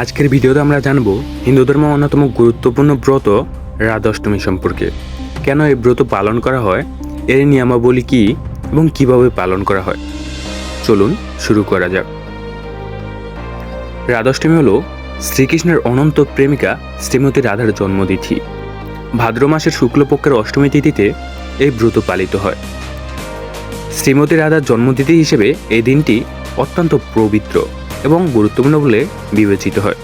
আজকের ভিডিওতে আমরা জানব হিন্দু ধর্মের অন্যতম গুরুত্বপূর্ণ ব্রত রাধাষ্টমী সম্পর্কে। কেন এই ব্রত পালন করা হয়, এর নিয়মাবলী কী এবং কীভাবে পালন করা হয়? চলুন শুরু করা যাক। রাধাষ্টমী হল শ্রীকৃষ্ণের অনন্ত প্রেমিকা শ্রীমতী রাধার জন্মতিথি। ভাদ্র মাসের শুক্লপক্ষের অষ্টমী তিথিতে এই ব্রত পালিত হয়। শ্রীমতী রাধার জন্মতিথি হিসেবে এই দিনটি অত্যন্ত পবিত্র। এবং গুরুত্বপূর্ণ বলে বিবেচিত হয়।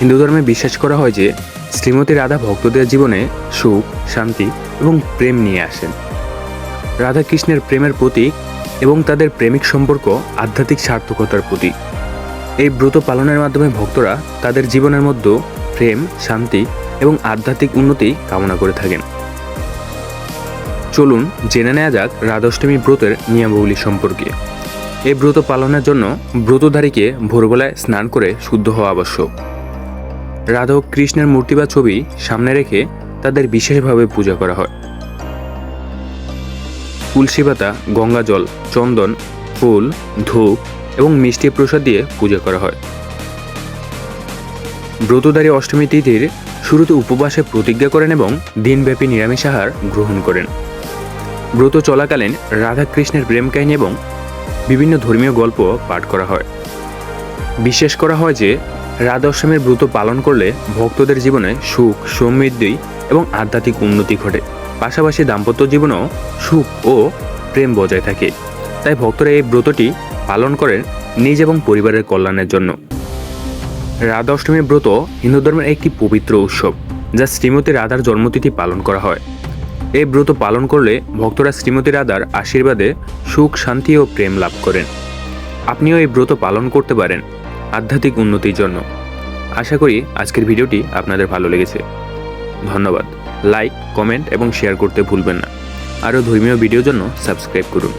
হিন্দু ধর্মে বিশ্বাস করা হয় যে, শ্রীমতী রাধা ভক্তদের জীবনে সুখ, শান্তি এবং প্রেম নিয়ে আসেন। রাধা কৃষ্ণের প্রেমের প্রতীক এবং তাদের প্রেমিক সম্পর্ক আধ্যাত্মিক সার্থকতার প্রতীক। এই ব্রত পালনের মাধ্যমে ভক্তরা তাদের জীবনের মধ্যে প্রেম, শান্তি এবং আধ্যাত্মিক উন্নতি কামনা করে থাকেন। চলুন জেনে নেওয়া যাক রাধাষ্টমী ব্রতের নিয়মাবলী সম্পর্কে। এই ব্রত পালনের জন্য ব্রতধারীকে ভোরবেলায় স্নান করে শুদ্ধ হওয়া আবশ্যক। রাধা কৃষ্ণের মূর্তি বা ছবি সামনে রেখে তাদের বিশেষভাবে পূজা করা হয়। তুলসী পাতা, গঙ্গা জল, চন্দন, ফুল, ধূপ এবং মিষ্টি প্রসাদ দিয়ে পূজা করা হয়। ব্রতধারী অষ্টমী তিথির শুরুতে উপবাসে প্রতিজ্ঞা করেন এবং দিনব্যাপী নিরামিষ আহার গ্রহণ করেন। ব্রত চলাকালীন রাধা কৃষ্ণের প্রেম কাহিনী এবং বিভিন্ন ধর্মীয় গল্প পাঠ করা হয়। বিশ্বাস করা হয় যে, রাধা অষ্টমীর ব্রত পালন করলে ভক্তদের জীবনে সুখ, সমৃদ্ধি এবং আধ্যাত্মিক উন্নতি ঘটে। পাশাপাশি দাম্পত্য জীবনেও সুখ ও প্রেম বজায় থাকে। তাই ভক্তরা এই ব্রতটি পালন করেন নিজ এবং পরিবারের কল্যাণের জন্য। রাধা অষ্টমীর ব্রত হিন্দু ধর্মের একটি পবিত্র উৎসব, যা শ্রীমতী রাধার জন্মতিথি পালন করা হয়। এই ব্রত পালন করলে ভক্তরা শ্রীমতী রাধার আশীর্বাদে সুখ, শান্তি ও প্রেম লাভ করেন। আপনিও এই ব্রত পালন করতে পারেন আধ্যাত্মিক উন্নতির জন্য। আশা করি আজকের ভিডিওটি আপনাদের ভালো লেগেছে। ধন্যবাদ। লাইক, কমেন্ট এবং শেয়ার করতে ভুলবেন না। আরও ধর্মীয় ভিডিওর জন্য সাবস্ক্রাইব করুন।